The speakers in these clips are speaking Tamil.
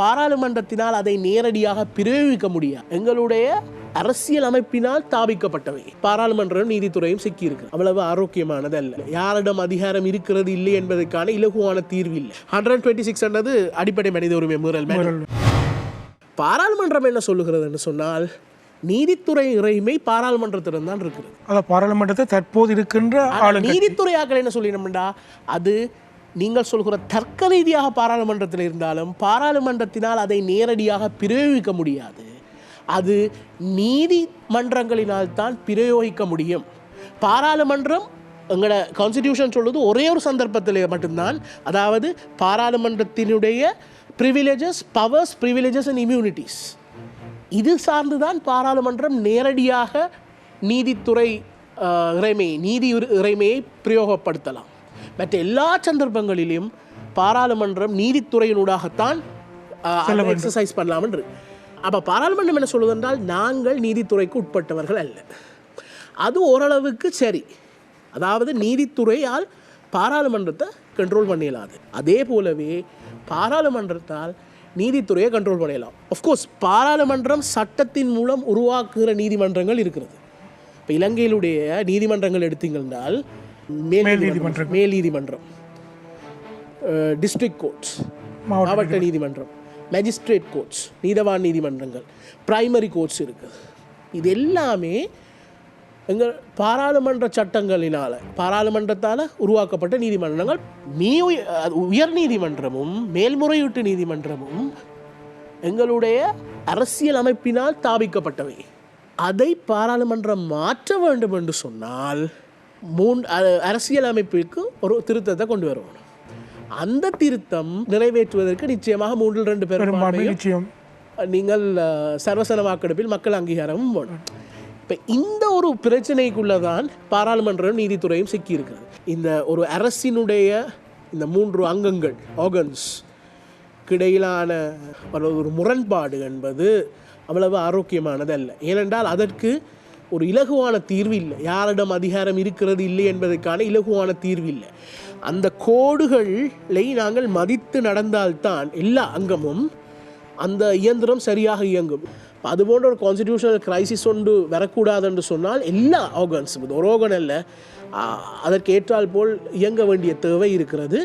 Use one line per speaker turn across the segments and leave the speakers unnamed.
பாராளுமன்றத்தினால் அதை நேரடியாக பிரயோகிக்க முடியாது எங்களுடைய அரசியல் அமைப்பினால் தாபிக்கப்பட்டவை பாராளுமன்றம் நீதித்துறையும் சிக்கியிருக்கு. அவ்வளவு ஆரோக்கியமானது அல்ல. யாரிடம் அதிகாரம் இருக்கிறது இல்லை என்பதற்கான இலகுவான தீர்வு இல்லை. ஹண்ட்ரட் டுவெண்ட்டி சிக்ஸ் என்றது அடிப்படை மனித உரிமை மீறல் பாராளுமன்றம் என்ன சொல்லுகிறதுன்னு சொன்னால் நீதித்துறை இறைமை பாராளுமன்றத்திடம் தான் இருக்கிறது.
அதான் பாராளுமன்றத்தை தற்போது இருக்கின்ற
ஆனா
ஆளுங்க
நீதித்துறையாக்கள் என்ன சொல்லினோம்டா அது நீங்கள் சொல்கிற தர்க்க ரீதியாக பாராளுமன்றத்தில் இருந்தாலும் பாராளுமன்றத்தினால் அதை நேரடியாக பிரயோகிக்க முடியாது. அது நீதிமன்றங்களினால் தான் பிரயோகிக்க முடியும். பாராளுமன்றம் எங்களோட கான்ஸ்டிடியூஷன் சொல்வது ஒரே ஒரு சந்தர்ப்பத்தில் மட்டும்தான். அதாவது பாராளுமன்றத்தினுடைய privileges powers privileges and immunities இது சார்ந்து தான் பாராளுமன்றம் நேரடியாக நீதித்துறை அஹ், இறைமை நீதி இறைமையை பிரயோகப்படுத்தலாம். மற்ற எல்லா சந்தர்ப்பங்களிலும் பாராளுமன்றம் நீதித்துறையினூடாகத்தான் எக்ஸசைஸ் பண்ணலாம் என்று அப்போ பாராளுமன்றம் என்ன சொல்லுது என்றால் நாங்கள் நீதித்துறைக்கு உட்பட்டவர்கள் அல்ல. அது ஓரளவுக்கு சரி. அதாவது நீதித்துறையால் பாராளுமன்றத்தை கண்ட்ரோல் பண்ணிடலாது அதே போலவே பாராளுமன்றத்தால் நீதித்துறையை கண்ட்ரோல் பண்ணிடலாம் ஆஃப்கோர்ஸ் பாராளுமன்றம் சட்டத்தின் மூலம் உருவாக்குகிற நீதிமன்றங்கள் இருக்கிறது. இப்போ இலங்கையிலுடைய நீதிமன்றங்கள் எடுத்தீங்கன்றால் மேல் நீதிமன்றம் மேல் நீதிமன்றம் டிஸ்ட்ரிக்ட் கோர்ட்ஸ்
மாவட்ட
நீதிமன்றம். மேஜிஸ்ட்ரேட் கோர்ட்ஸ் நீதவான் நீதிமன்றங்கள் பிரைமரி கோர்ட்ஸ் இருக்குது இது எல்லாமே எங்கள் பாராளுமன்ற சட்டங்களினால் பாராளுமன்றத்தால் உருவாக்கப்பட்ட நீதிமன்றங்கள். மீ உயர் நீதிமன்றமும் மேல்முறையீட்டு நீதிமன்றமும் எங்களுடைய அரசியல் அமைப்பினால் தாபிக்கப்பட்டவை அதை பாராளுமன்றம் மாற்ற வேண்டும் என்று சொன்னால் மூன் அ- அரசியல் அமைப்பிற்கு ஒரு திருத்தத்தை கொண்டு வருவோம் அந்த திருத்தம் நிறைவேற்றுவதற்கு நிச்சயமாக மூன்றில் ரெண்டு
பெரும்பான்மை நிச்சயம்.
நீங்கள் சர்வசன வாக்கெடுப்பில் மக்கள் அங்கீகாரமும் வேணும். இப்போ இந்த ஒரு பிரச்சனைக்குள்ள தான் பாராளுமன்றம் நீதித்துறையும் சிக்கியிருக்கிறது. இந்த ஒரு அரசினுடைய இந்த மூன்று அங்கங்கள் ஆர்கன்ஸ் கிடையிலான ஒரு முரண்பாடு என்பது அவ்வளவு ஆரோக்கியமானது அல்ல ஏனென்றால் அதற்கு ஒரு இலகுவான தீர்வு இல்லை. யாரிடம் அதிகாரம் இருக்கிறது இல்லை என்பதற்கான இலகுவான தீர்வு இல்லை. அந்த கோடுகளை நாங்கள் மதித்து நடந்தால்தான் எல்லா அங்கமும் அந்த இயந்திரம் சரியாக இயங்கும். அது போன்ற ஒரு கான்ஸ்டிடியூஷனல் கிரைசிஸ் ஒன்று வரக்கூடாது என்று சொன்னால் எல்லா ஆர்கன்ஸும் இது ஒரு organ அல்ல அதற்கு ஏற்றால் போல் இயங்க வேண்டிய தேவை இருக்கிறது.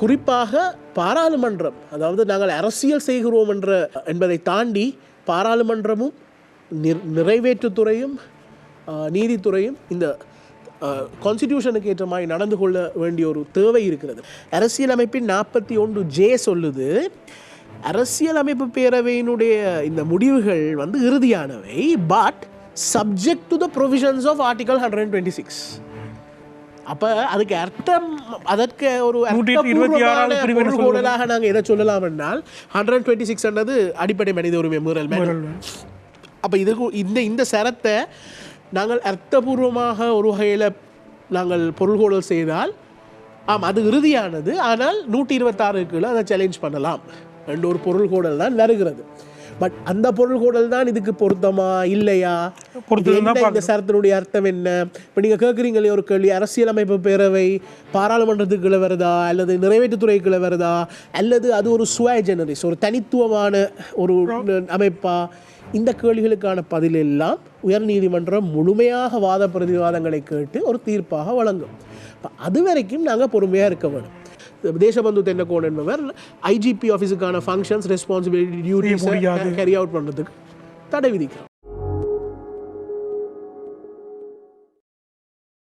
குறிப்பாக பாராளுமன்றம் அதாவது நாங்கள் அரசியல் செய்கிறோம் என்ற என்பதை தாண்டி பாராளுமன்றமும் நிறைவேற்றுத்துறையும் நீதித்துறையும் இந்த கான்ஸ்டிடியூஷனுக்கு ஏற்ற மாதிரி நடந்து கொள்ள வேண்டிய ஒரு தேவை இருக்கிறது. அரசியலமைப்பின் நாற்பத்தி ஒன்று ஜே சொல்லுது அரசியலமைப்பு பேரவையினுடைய இந்த முடிவுகள் வந்து இறுதியானவை but subject to the provisions of article hundred twenty six அப்போ அதுக்கு அர்த்தம் அதற்கு ஒரு பொருள்கோடலாக நாங்கள் எதை சொல்லலாம் என்றால் ஹண்ட்ரட் டுவெண்ட்டி சிக்ஸ் அடிப்படை மனித உரிமை மீறல் அப்போ இதுக்கு இந்த இந்த சரத்தை நாங்கள் அர்த்தபூர்வமாக ஒரு வகையில் நாங்கள் பொருள்கோடல் செய்தால் ஆம் அது இறுதியானது. ஆனால் நூற்றி இருபத்தாறுக்குள்ள அதை சேலஞ்ச் பண்ணலாம். ரெண்டு ஒரு பொருள்கோடல் தான் வருகிறது பட் அந்த பொருள்கோடல் தான் இதுக்கு பொருத்தமா? இல்லையா? இந்த சரத்தினுடைய அர்த்தம் என்ன? இப்போ நீங்கள் கேட்குறீங்களே ஒரு கேள்வி. அரசியலமைப்பு பேரவை பாராளுமன்றத்துக்குள்ள வருதா? அல்லது நிறைவேற்றுத்துறைக்குள்ள வருதா? அல்லது அது ஒரு சுய ஜெனரிஸ் ஒரு தனித்துவமான ஒரு அமைப்பா? இந்த கேள்விகளுக்கான பதில் எல்லாம் உயர்நீதிமன்றம் முழுமையாக வாத பிரதிவாதங்களை கேட்டு ஒரு தீர்ப்பாக வழங்கும். அது வரைக்கும் நாங்கள் பொறுமையாக இருக்க வேணும். தேசபந்து தென்னக்கோன் என்பவர் ஐஜிபி ஆஃபீஸுக்கான ஃபங்க்ஷன்ஸ் ரெஸ்பான்சிபிலிட்டி
முடியாது.
கேரி அவுட் பண்ணுறதுக்கு தடை விதிக்கிறார்